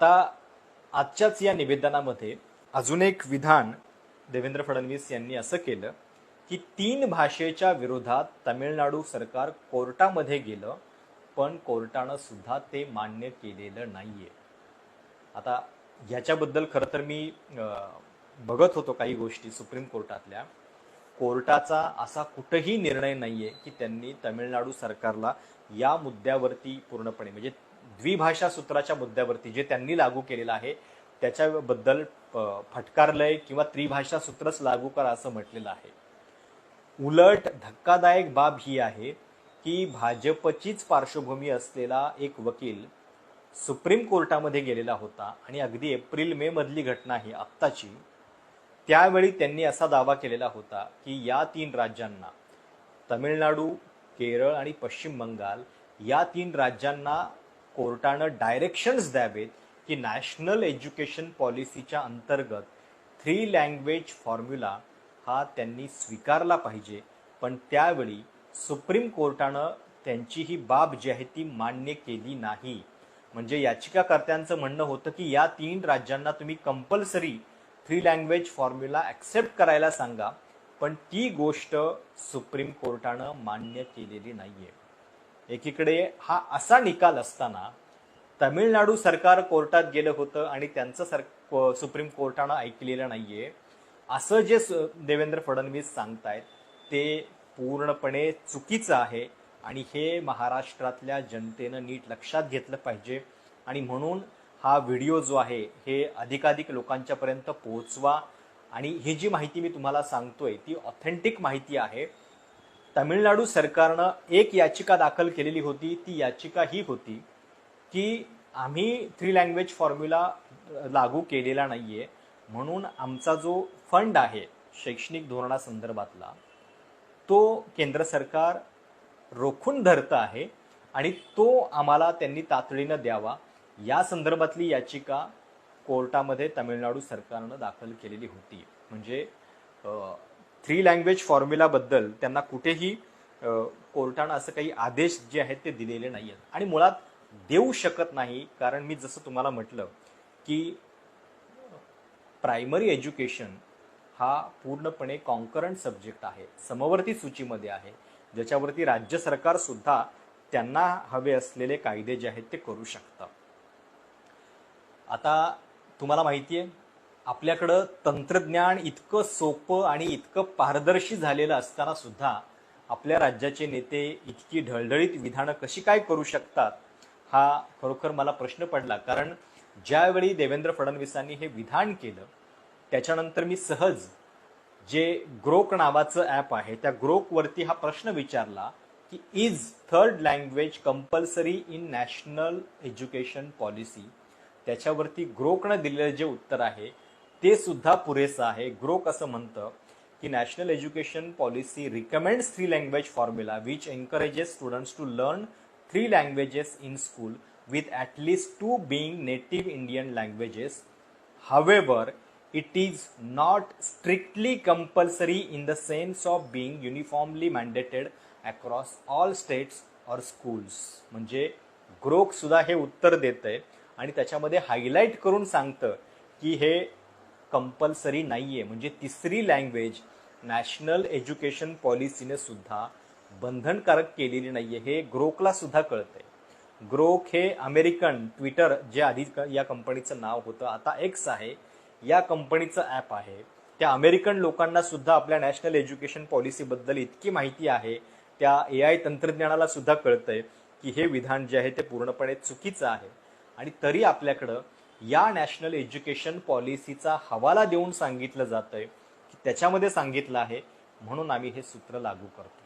आता आजच्याच या निवेदनामध्ये अजून एक विधान देवेंद्र फडणवीस यांनी असं केलं की तीन भाषेच्या विरोधात तमिळनाडू सरकार कोर्टामध्ये गेलं पण कोर्टानं सुद्धा ते मान्य केलेलं नाहीये. आता ह्याच्याबद्दल खरं तर मी बघत होतो काही गोष्टी सुप्रीम कोर्टातल्या. कोर्टाचा असा कुठंही निर्णय नाहीये की त्यांनी तमिळनाडू सरकारला या मुद्द्यावरती पूर्णपणे म्हणजे द्विभाषा सूत्राच्या मुद्द्यावरती जे त्यांनी लागू केलेलं आहे त्याच्याबद्दल फटकारलंय किंवा त्रिभाषा सूत्रच लागू करा असं म्हटलेलं आहे. उलट धक्कादायक बाब ही आहे की भाजपचीच पार्श्वभूमी असलेला एक वकील सुप्रीम कोर्टामध्ये गेलेला होता आणि अगदी एप्रिल मे मधली घटना ही आत्ताची त्यावेळी त्यांनी असा दावा केलेला होता की या तीन राज्यांना तमिळनाडू केरळ आणि पश्चिम बंगाल या तीन राज्यांना कोर्टानं डायरेक्शन्स द्यावेत की नॅशनल एज्युकेशन पॉलिसीच्या अंतर्गत थ्री लँग्वेज फॉर्म्युला हा त्यांनी स्वीकारला पाहिजे. पण त्यावेळी सुप्रीम कोर्टानं त्यांची ही बाब जी आहे ती मान्य केली नाही. म्हणजे याचिकाकर्त्यांचं म्हणणं होतं की या तीन राज्यांना तुम्ही compulsory three language formula accept करायला सांगा पण ती गोष्ट सुप्रीम कोर्टानं मान्य केलेली नाही आहे एकीकडे हा असा निकाल असताना तमिळनाडू सरकार कोर्टात गेलं होतं आणि त्यांचं सर को- सुप्रीम कोर्टानं ऐकलेलं नाहीये. असं जे स- देवेंद्र फडणवीस सांगतायत ते पूर्णपणे चुकीचं आहे आणि हे महाराष्ट्रातल्या जनतेनं नीट लक्षात घेतलं पाहिजे. आणि म्हणून हा व्हिडिओ जो आहे हे अधिकाधिक लोकांच्यापर्यंत पोहोचवा. आणि ही जी माहिती मी तुम्हाला सांगतोय ती ऑथेंटिक माहिती आहे. तमिळनाडू सरकारनं एक याचिका दाखल केलेली होती ती याचिका ही होती की आम्ही थ्री लँग्वेज फॉर्म्युला लागू केलेला नाही आहे म्हणून आमचा जो फंड आहे शैक्षणिक धोरणासंदर्भातला तो केंद्र सरकार रोखून धरतं आहे आणि तो आम्हाला त्यांनी तातडीनं द्यावा. या संदर्भातली याचिका कोर्टामध्ये तमिळनाडू सरकारनं दाखल केलेली होती. म्हणजे थ्री लँग्वेज फॉर्म्युलाबद्दल त्यांना कुठेही कोर्टानं असं काही आदेश जे आहेत ते दिलेले नाही आहेत आणि मुळात देऊ शकत नाही कारण मी जसं तुम्हाला म्हटलं की प्रायमरी एज्युकेशन हा पूर्णपणे कॉन्करंट सब्जेक्ट आहे समवर्ती सूचीमध्ये आहे ज्याच्यावरती राज्य सरकारसुद्धा त्यांना हवे असलेले कायदे जे आहेत ते करू शकतं. आता तुम्हाला माहिती आहे आपल्याकडं तंत्रज्ञान इतकं सोपं आणि इतकं पारदर्शी झालेलं असताना सुद्धा आपल्या राज्याचे नेते इतकी ढळढळीत विधानं कशी काय करू शकतात हा खरोखर मला प्रश्न पडला. कारण ज्यावेळी देवेंद्र फडणवीसांनी हे विधान केलं त्याच्यानंतर मी सहज जे ग्रोक नावाचं ॲप आहे त्या ग्रोकवरती हा प्रश्न विचारला की is third language compulsory in national education policy? त्याच्यावरती ग्रोकनं दिलेलं जे उत्तर आहे ते सुद्धा पुरेसं आहे. ग्रोक असं म्हणतं की national education policy recommends three language formula which encourages students to learn three languages in school with at least two being native Indian languages however it is not strictly compulsory in the sense of being uniformly mandated across all states or schools म्हणजे Grok सुद्धा हे उत्तर देत आहे आणि त्याच्यामध्ये highlight करून सांगतं की हे कंपल्सरी नाही आहे म्हणजे तिसरी लँग्वेज नॅशनल एज्युकेशन पॉलिसीने सुद्धा बंधनकारक केलेली नाही आहे हे ग्रोकला सुद्धा कळतंय. ग्रोक हे अमेरिकन ट्विटर जे आधी या कंपनीचं नाव होतं आता एक्स आहे. या कंपनीचं ॲप आहे. त्या अमेरिकन लोकांना सुद्धा आपल्या नॅशनल एज्युकेशन पॉलिसीबद्दल इतकी माहिती आहे. त्या ए आय तंत्रज्ञानाला सुद्धा कळतंय की हे विधान जे आहे ते पूर्णपणे चुकीचं आहे. आणि तरी आपल्याकडं या नॅशनल एज्युकेशन पॉलिसीचा हवाला देऊन सांगितलं जातं आहे की त्याच्यामध्ये सांगितलं आहे म्हणून आम्ही हे सूत्र लागू करतो